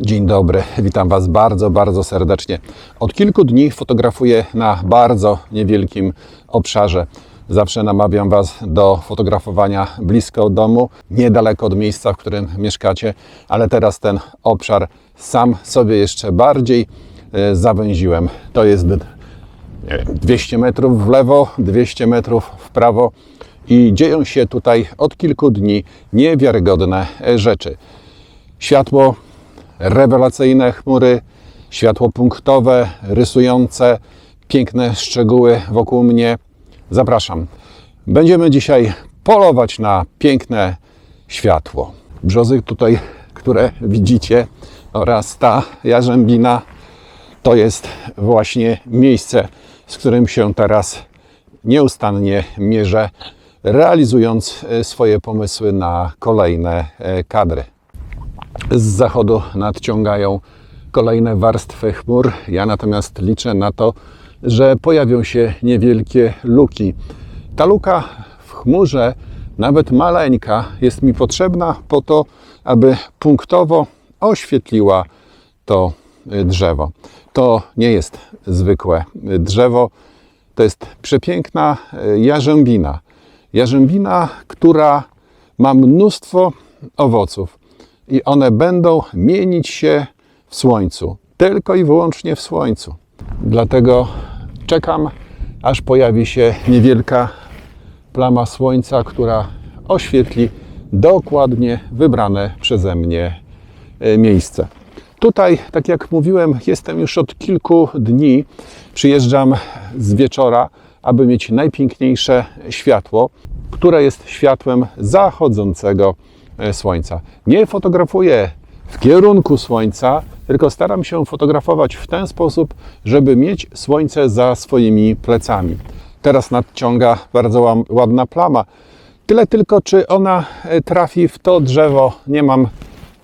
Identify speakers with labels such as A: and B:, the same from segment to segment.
A: Dzień dobry, witam Was bardzo, bardzo serdecznie. Od kilku dni fotografuję na bardzo niewielkim obszarze. Zawsze namawiam Was do fotografowania blisko domu, niedaleko od miejsca, w którym mieszkacie, ale teraz ten obszar sam sobie jeszcze bardziej e, zawęziłem. To jest nie wiem, 200 metrów w lewo, 200 metrów w prawo i dzieją się tutaj od kilku dni niewiarygodne rzeczy. Światło rewelacyjne chmury, światło punktowe, rysujące piękne szczegóły wokół mnie. Zapraszam. Będziemy dzisiaj polować na piękne światło. Brzozy tutaj, które widzicie, oraz ta jarzębina, to jest właśnie miejsce, z którym się teraz nieustannie mierzę, realizując e, swoje pomysły na kolejne e, kadry. Z zachodu nadciągają kolejne warstwy chmur. Ja natomiast liczę na to, że pojawią się niewielkie luki. Ta luka w chmurze, nawet maleńka, jest mi potrzebna po to, aby punktowo oświetliła to y, drzewo. To nie jest zwykłe y, drzewo, to jest przepiękna y, jarzębina. Jarzębina, która ma mnóstwo owoców i one będą mienić się w słońcu, tylko i wyłącznie w słońcu. Dlatego czekam, aż pojawi się niewielka plama słońca, która oświetli dokładnie wybrane przeze mnie e, miejsce. Tutaj, tak jak mówiłem, jestem już od kilku dni. Przyjeżdżam z wieczora, aby mieć najpiękniejsze światło, które jest światłem zachodzącego słońca. Nie fotografuję w kierunku słońca, tylko staram się fotografować w ten sposób, żeby mieć słońce za swoimi plecami. Teraz nadciąga bardzo ładna plama. Tyle tylko, czy ona e, trafi w to drzewo, nie mam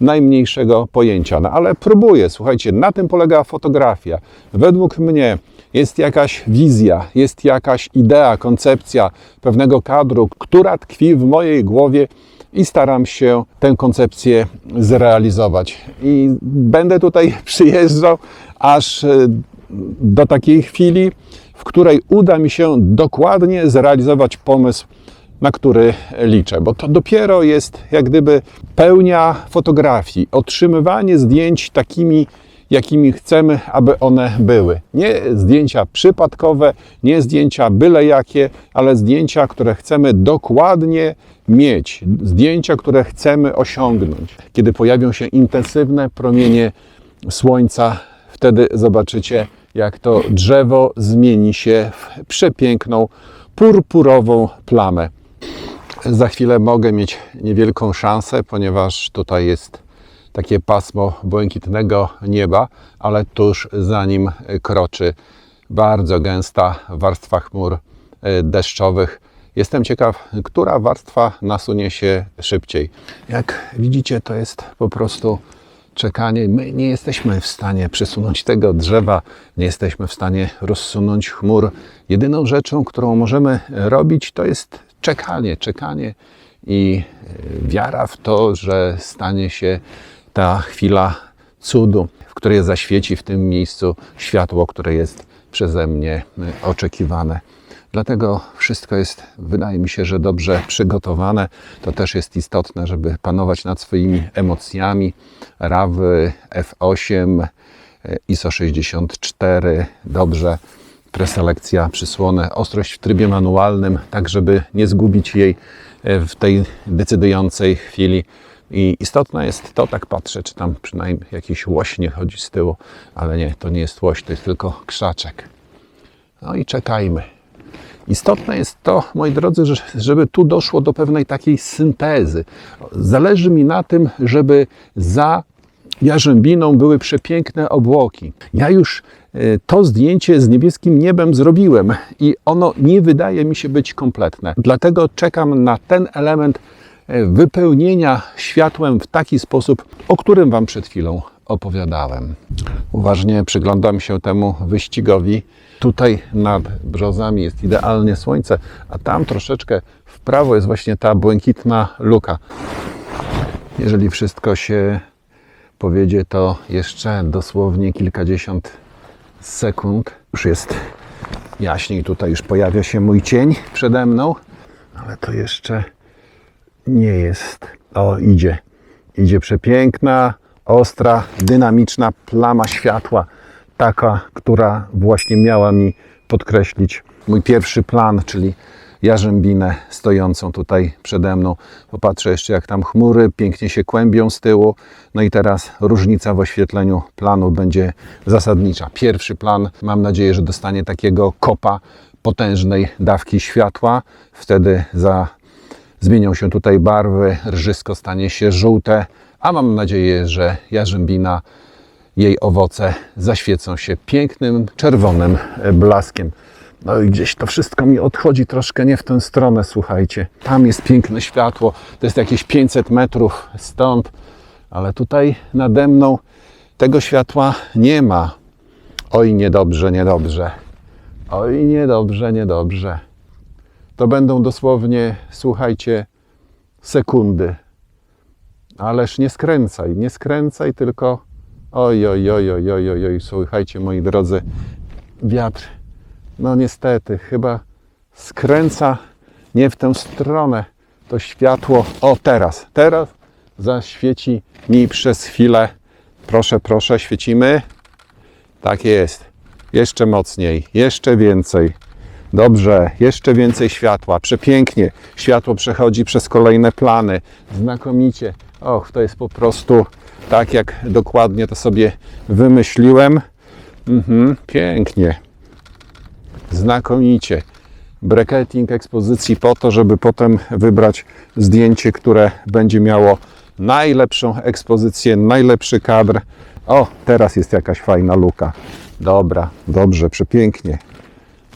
A: najmniejszego pojęcia. No ale próbuję. Słuchajcie, na tym polega fotografia. Według mnie jest jakaś wizja, jest jakaś idea, koncepcja pewnego kadru, która tkwi w mojej głowie i staram się tę koncepcję zrealizować. I będę tutaj przyjeżdżał aż e, do takiej chwili, w której uda mi się dokładnie zrealizować pomysł na który liczę, bo to dopiero jest jak gdyby pełnia fotografii, otrzymywanie zdjęć takimi, jakimi chcemy, aby one były. Nie zdjęcia przypadkowe, nie zdjęcia byle jakie, ale zdjęcia, które chcemy dokładnie mieć, zdjęcia, które chcemy osiągnąć. Kiedy pojawią się intensywne promienie słońca, wtedy zobaczycie, jak to drzewo zmieni się w przepiękną, purpurową plamę. Za chwilę mogę mieć niewielką szansę, ponieważ tutaj jest takie pasmo błękitnego nieba, ale tuż za nim kroczy bardzo gęsta warstwa chmur e, deszczowych. Jestem ciekaw, która warstwa nasunie się szybciej. Jak widzicie, to jest po prostu czekanie. My nie jesteśmy w stanie przesunąć tego drzewa, nie jesteśmy w stanie rozsunąć chmur. Jedyną rzeczą, którą możemy robić, to jest czekanie, czekanie i e, wiara w to, że stanie się ta chwila cudu, w której zaświeci w tym miejscu światło, które jest przeze mnie e, oczekiwane. Dlatego wszystko jest, wydaje mi się, że dobrze przygotowane. To też jest istotne, żeby panować nad swoimi emocjami. Rawy F8, e, ISO 64, dobrze preselekcja przysłony, ostrość w trybie manualnym, tak żeby nie zgubić jej e, w tej decydującej chwili. I istotne jest to, tak patrzę, czy tam przynajmniej jakiś łoś nie chodzi z tyłu, ale nie, to nie jest łoś, to jest tylko krzaczek. No i czekajmy. Istotne jest to, moi drodzy, że- żeby tu doszło do pewnej takiej syntezy. Zależy mi na tym, żeby za jarzębiną były przepiękne obłoki. Ja już e, to zdjęcie z niebieskim niebem zrobiłem i ono nie wydaje mi się być kompletne. Dlatego czekam na ten element wypełnienia światłem w taki sposób, o którym Wam przed chwilą opowiadałem. Uważnie przyglądam się temu wyścigowi. Tutaj nad brzozami jest idealnie słońce, a tam troszeczkę w prawo jest właśnie ta błękitna luka. Jeżeli wszystko się powiedzie, to jeszcze dosłownie kilkadziesiąt sekund. Już jest jaśniej, tutaj już pojawia się mój cień przede mną, ale to jeszcze nie jest. O, idzie. Idzie przepiękna, ostra, dynamiczna plama światła. Taka, która właśnie miała mi podkreślić mój pierwszy plan, czyli jarzębinę stojącą tutaj przede mną. Popatrzę jeszcze, jak tam chmury pięknie się kłębią z tyłu. No i teraz różnica w oświetleniu planu będzie zasadnicza. Pierwszy plan, mam nadzieję, że dostanie takiego kopa potężnej dawki światła. Wtedy za Zmienią się tutaj barwy, rżysko stanie się żółte, a mam nadzieję, że jarzębina, jej owoce zaświecą się pięknym, czerwonym e, blaskiem. No i gdzieś to wszystko mi odchodzi troszkę nie w tę stronę, słuchajcie. Tam jest piękne światło, to jest jakieś 500 metrów stąd, ale tutaj nade mną tego światła nie ma. Oj, niedobrze, niedobrze. Oj, niedobrze, niedobrze to będą dosłownie, słuchajcie, sekundy. Ależ nie skręcaj, nie skręcaj, tylko oj, oj, oj, oj, oj, oj, oj. słuchajcie, moi drodzy, wiatr, no niestety, chyba skręca nie w tę stronę. To światło, o teraz, teraz zaświeci mi przez chwilę. Proszę, proszę, świecimy. Tak jest. Jeszcze mocniej, jeszcze więcej. Dobrze, jeszcze więcej światła. Przepięknie. Światło przechodzi przez kolejne plany. Znakomicie. Och, to jest po prostu tak, jak dokładnie to sobie wymyśliłem. Mhm, pięknie. Znakomicie. Bracketing ekspozycji po to, żeby potem wybrać zdjęcie, które będzie miało najlepszą ekspozycję, najlepszy kadr. O, teraz jest jakaś fajna luka. Dobra, dobrze, przepięknie.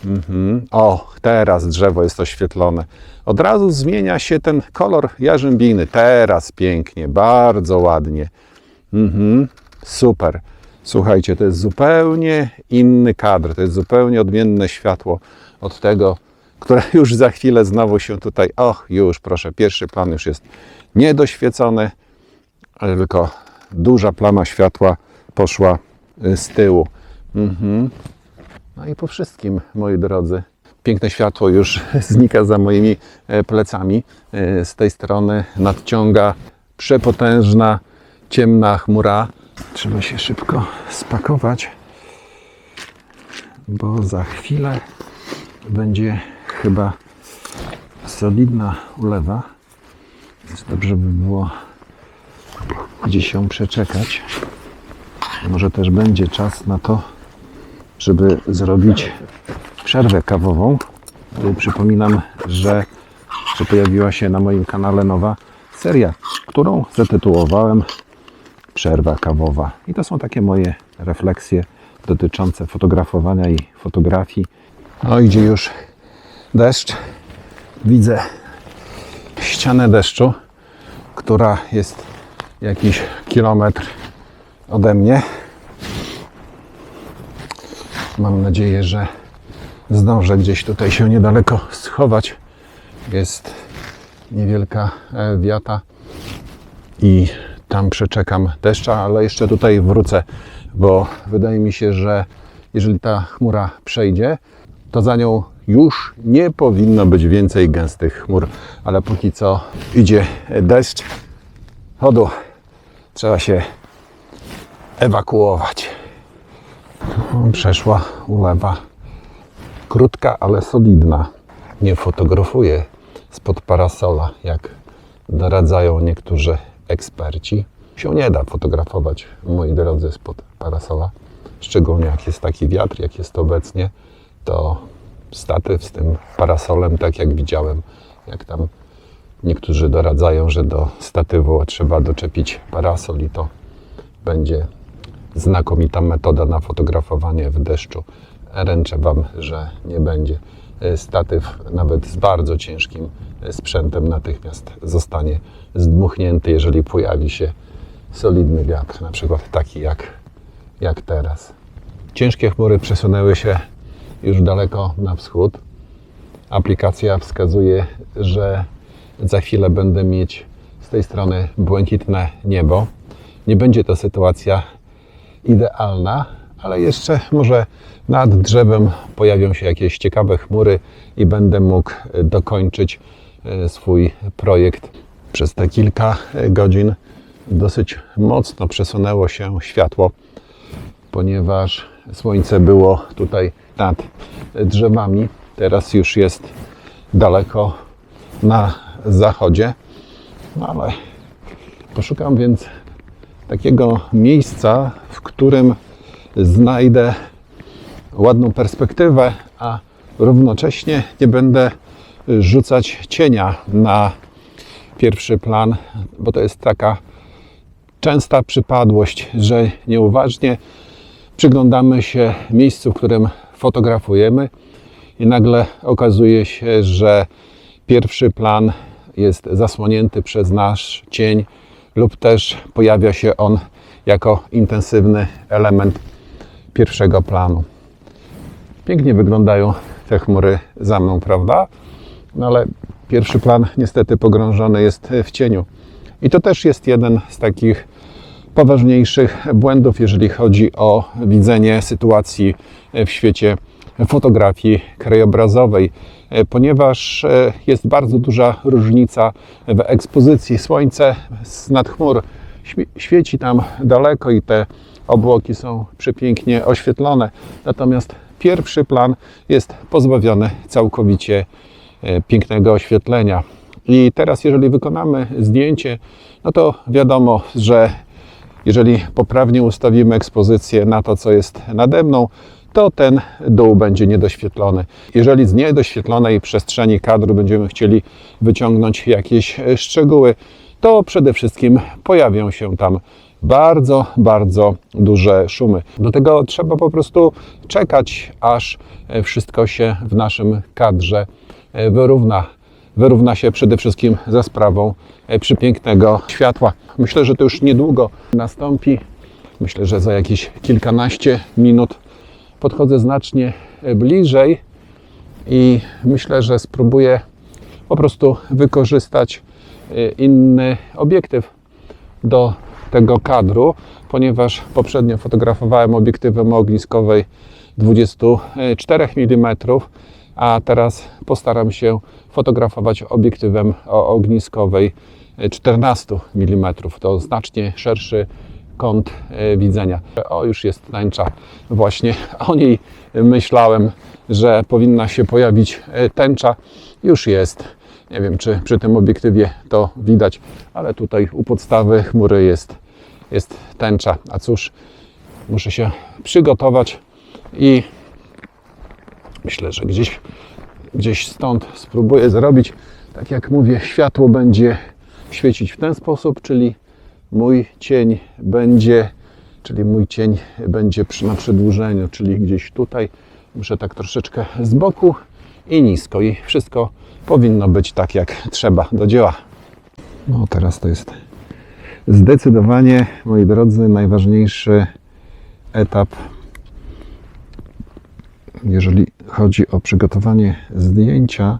A: Mhm. O, teraz drzewo jest oświetlone. Od razu zmienia się ten kolor jarzębiny. Teraz pięknie, bardzo ładnie. Mhm. Super. Słuchajcie, to jest zupełnie inny kadr, to jest zupełnie odmienne światło od tego, które już za chwilę znowu się tutaj. Och, już proszę, pierwszy plan już jest niedoświecony, ale tylko duża plama światła poszła y, z tyłu. Mhm. No i po wszystkim, moi drodzy. Piękne światło już znika za moimi e, plecami. E, Z tej strony nadciąga przepotężna, ciemna chmura. Trzeba się szybko spakować, bo za chwilę będzie chyba solidna ulewa. Więc dobrze by było gdzieś ją przeczekać. Może też będzie czas na to, żeby zrobić przerwę kawową. Przypominam, że, że pojawiła się na moim kanale nowa seria, którą zatytułowałem Przerwa kawowa. I to są takie moje refleksje dotyczące fotografowania i fotografii. No idzie już deszcz. Widzę ścianę deszczu, która jest jakiś kilometr ode mnie. Mam nadzieję, że zdążę gdzieś tutaj się niedaleko schować. Jest niewielka e, wiata i tam przeczekam deszcza, ale jeszcze tutaj wrócę, bo wydaje mi się, że jeżeli ta chmura przejdzie, to za nią już nie powinno być więcej gęstych chmur, ale póki co idzie deszcz. Chodu, trzeba się ewakuować. Przeszła ulewa. Krótka, ale solidna. Nie fotografuję spod parasola, jak doradzają niektórzy eksperci. Się nie da fotografować, moi drodzy, spod parasola. Szczególnie jak jest taki wiatr, jak jest obecnie, to statyw z tym parasolem, tak jak widziałem, jak tam niektórzy doradzają, że do statywu trzeba doczepić parasol i to będzie znakomita metoda na fotografowanie w deszczu. Ręczę Wam, że nie będzie. Statyw nawet z bardzo ciężkim sprzętem natychmiast zostanie zdmuchnięty, jeżeli pojawi się solidny wiatr, na przykład taki jak, jak teraz. Ciężkie chmury przesunęły się już daleko na wschód. Aplikacja wskazuje, że za chwilę będę mieć z tej strony błękitne niebo nie będzie to sytuacja idealna, ale jeszcze może nad drzewem pojawią się jakieś ciekawe chmury i będę mógł e, dokończyć e, swój projekt. Przez te kilka e, godzin dosyć mocno przesunęło się światło, ponieważ słońce było tutaj nad drzewami. Teraz już jest daleko na zachodzie, no ale poszukam więc takiego miejsca, w którym znajdę ładną perspektywę, a równocześnie nie będę rzucać cienia na pierwszy plan, bo to jest taka częsta przypadłość, że nieuważnie przyglądamy się miejscu, w którym fotografujemy i nagle okazuje się, że pierwszy plan jest zasłonięty przez nasz cień lub też pojawia się on jako intensywny element pierwszego planu. Pięknie wyglądają te chmury za mną, prawda? No ale pierwszy plan niestety pogrążony jest w cieniu. I to też jest jeden z takich poważniejszych błędów, jeżeli chodzi o widzenie sytuacji w świecie fotografii krajobrazowej, ponieważ e, jest bardzo duża różnica w ekspozycji. Słońce z nad chmur świe- świeci tam daleko i te obłoki są przepięknie oświetlone. Natomiast pierwszy plan jest pozbawiony całkowicie e, pięknego oświetlenia. I teraz, jeżeli wykonamy zdjęcie, no to wiadomo, że jeżeli poprawnie ustawimy ekspozycję na to, co jest nade mną, to ten dół będzie niedoświetlony. Jeżeli z niedoświetlonej przestrzeni kadru będziemy chcieli wyciągnąć jakieś e, szczegóły, to przede wszystkim pojawią się tam bardzo, bardzo duże szumy. Do tego trzeba po prostu czekać, aż e, wszystko się w naszym kadrze e, wyrówna. Wyrówna się przede wszystkim za sprawą przypięknego światła. Myślę, że to już niedługo nastąpi. Myślę, że za jakieś kilkanaście minut podchodzę znacznie e, bliżej i myślę, że spróbuję po prostu wykorzystać e, inny obiektyw do tego kadru, ponieważ poprzednio fotografowałem obiektywem ogniskowej 24 mm, a teraz postaram się fotografować obiektywem o ogniskowej 14 mm. To znacznie szerszy kąt e, widzenia. O, już jest tęcza. Właśnie o niej myślałem, że powinna się pojawić e, tęcza. Już jest. Nie wiem, czy przy tym obiektywie to widać, ale tutaj u podstawy chmury jest, jest tęcza. A cóż, muszę się przygotować i myślę, że gdzieś, gdzieś stąd spróbuję zrobić. Tak jak mówię, światło będzie świecić w ten sposób, czyli mój cień będzie, czyli mój cień będzie na przedłużeniu, czyli gdzieś tutaj. Muszę tak troszeczkę z boku i nisko i wszystko powinno być tak jak trzeba do dzieła. No teraz to jest zdecydowanie, moi drodzy, najważniejszy etap, jeżeli chodzi o przygotowanie zdjęcia,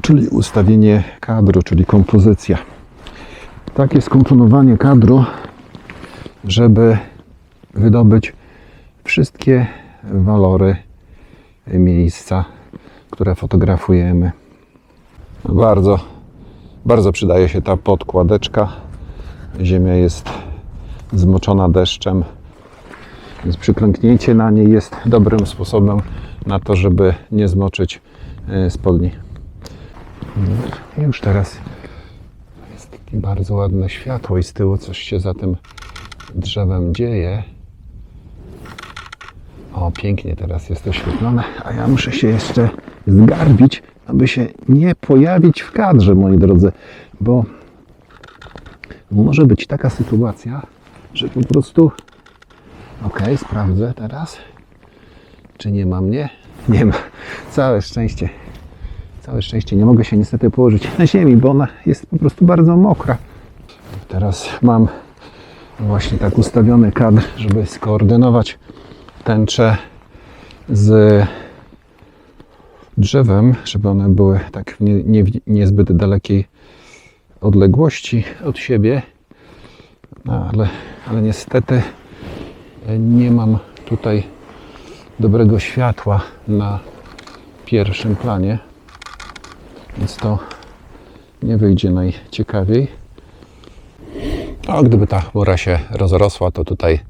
A: czyli ustawienie kadru, czyli kompozycja. Takie skomponowanie kadru, żeby wydobyć wszystkie walory miejsca, które fotografujemy. Bardzo, bardzo przydaje się ta podkładeczka. Ziemia jest zmoczona deszczem, więc przyklęknięcie na niej jest dobrym sposobem na to, żeby nie zmoczyć e, spodni. No, Już teraz takie bardzo ładne światło i z tyłu coś się za tym drzewem dzieje. O, pięknie teraz jest oświetlone, a ja muszę się jeszcze zgarbić, aby się nie pojawić w kadrze, moi drodzy, bo może być taka sytuacja, że po prostu. Ok, sprawdzę teraz, czy nie ma mnie. Nie ma. Całe szczęście. Całe szczęście. Nie mogę się niestety położyć na ziemi, bo ona jest po prostu bardzo mokra. Teraz mam właśnie tak ustawiony kadr, żeby skoordynować tęczę z drzewem, żeby one były tak w nie, nie, niezbyt dalekiej odległości od siebie. No, ale, ale niestety nie mam tutaj dobrego światła na pierwszym planie, więc to nie wyjdzie najciekawiej. A gdyby ta chmura się rozrosła, to tutaj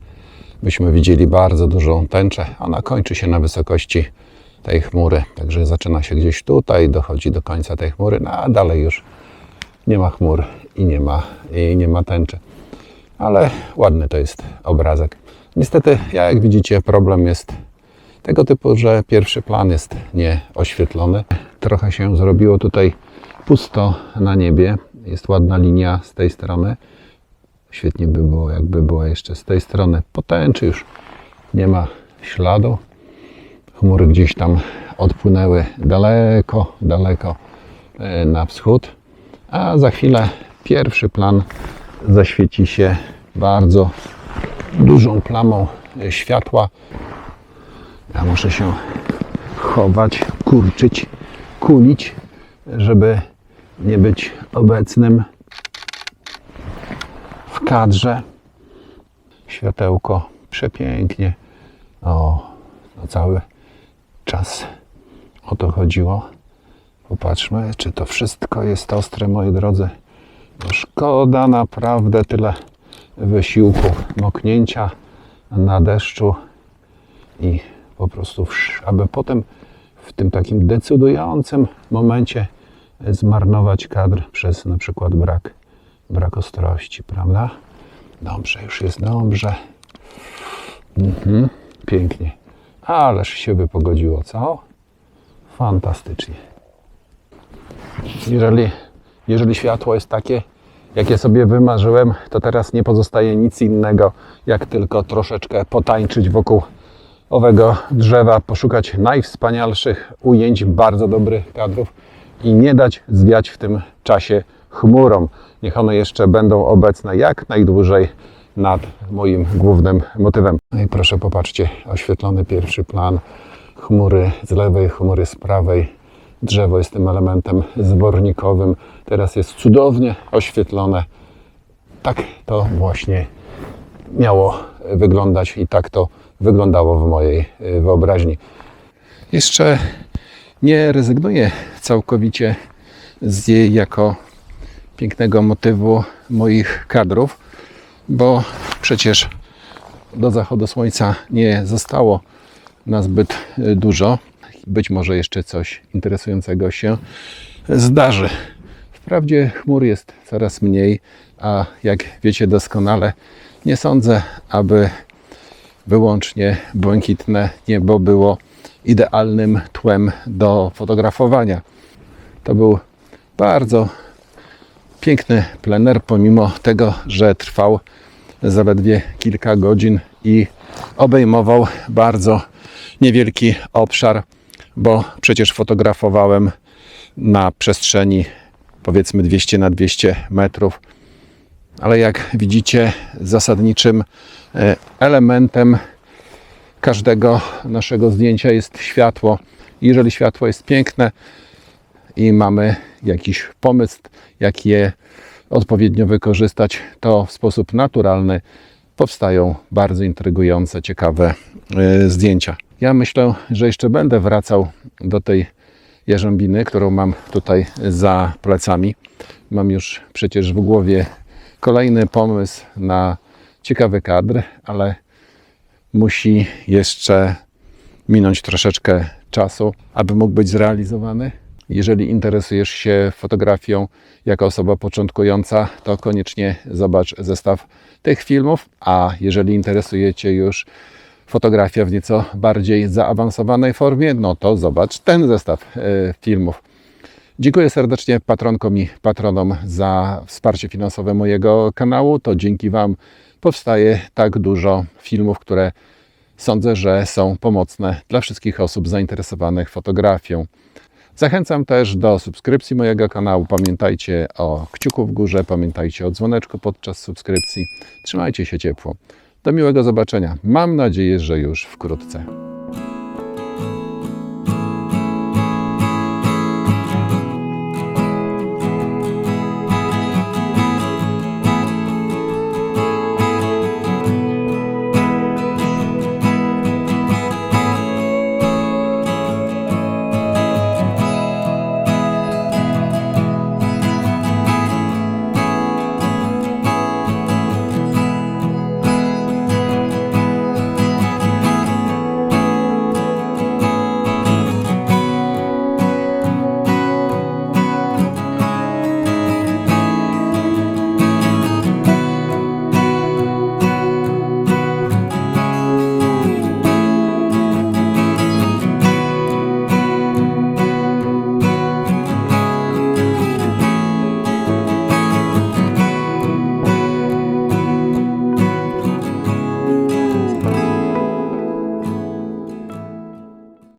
A: byśmy widzieli bardzo dużą tęczę. Ona kończy się na wysokości tej chmury, także zaczyna się gdzieś tutaj, dochodzi do końca tej chmury, no a dalej już nie ma chmur i nie ma, i nie ma tęczy. Ale ładny to jest obrazek. Niestety, jak widzicie, problem jest tego typu, że pierwszy plan jest nieoświetlony. Trochę się zrobiło tutaj pusto na niebie. Jest ładna linia z tej strony. Świetnie by było, jakby była jeszcze z tej strony. Potęczy już nie ma śladu. Chmury gdzieś tam odpłynęły daleko, daleko e, na wschód. A za chwilę pierwszy plan zaświeci się bardzo dużą plamą e, światła. Muszę się chować, kurczyć, kulić, żeby nie być obecnym w kadrze. Światełko przepięknie. O, no cały czas o to chodziło. Popatrzmy, czy to wszystko jest ostre, moi drodzy. No szkoda naprawdę tyle wysiłku, moknięcia na deszczu i po prostu, aby potem w tym takim decydującym momencie zmarnować kadr przez na przykład brak, brak ostrości, prawda? Dobrze, już jest dobrze. Mhm, pięknie. Ależ się wypogodziło, co? Fantastycznie. Jeżeli, jeżeli światło jest takie, jakie sobie wymarzyłem, to teraz nie pozostaje nic innego, jak tylko troszeczkę potańczyć wokół owego drzewa, poszukać najwspanialszych ujęć, bardzo dobrych kadrów i nie dać zwiać w tym czasie chmurom. Niech one jeszcze będą obecne jak najdłużej nad moim głównym motywem. No i proszę popatrzcie, oświetlony pierwszy plan, chmury z lewej, chmury z prawej. Drzewo jest tym elementem zbornikowym. Teraz jest cudownie oświetlone. Tak to właśnie miało wyglądać i tak to wyglądało w mojej y, wyobraźni. Jeszcze nie rezygnuję całkowicie z jej jako pięknego motywu moich kadrów, bo przecież do zachodu słońca nie zostało nazbyt y, dużo. Być może jeszcze coś interesującego się zdarzy. Wprawdzie chmur jest coraz mniej, a jak wiecie doskonale, nie sądzę, aby wyłącznie błękitne niebo było idealnym tłem do fotografowania. To był bardzo piękny plener, pomimo tego, że trwał zaledwie kilka godzin i obejmował bardzo niewielki obszar, bo przecież fotografowałem na przestrzeni powiedzmy 200 na 200 metrów. Ale jak widzicie, zasadniczym elementem każdego naszego zdjęcia jest światło. Jeżeli światło jest piękne i mamy jakiś pomysł, jak je odpowiednio wykorzystać, to w sposób naturalny powstają bardzo intrygujące, ciekawe e, zdjęcia. Ja myślę, że jeszcze będę wracał do tej jarzębiny, którą mam tutaj za plecami. Mam już przecież w głowie kolejny pomysł na ciekawy kadr, ale musi jeszcze minąć troszeczkę czasu, aby mógł być zrealizowany. Jeżeli interesujesz się fotografią jako osoba początkująca, to koniecznie zobacz zestaw tych filmów, a jeżeli interesuje Cię już fotografia w nieco bardziej zaawansowanej formie, no to zobacz ten zestaw e, filmów. Dziękuję serdecznie patronkom i patronom za wsparcie finansowe mojego kanału. To dzięki Wam powstaje tak dużo filmów, które sądzę, że są pomocne dla wszystkich osób zainteresowanych fotografią. Zachęcam też do subskrypcji mojego kanału. Pamiętajcie o kciuku w górze, pamiętajcie o dzwoneczku podczas subskrypcji. Trzymajcie się ciepło. Do miłego zobaczenia. Mam nadzieję, że już wkrótce.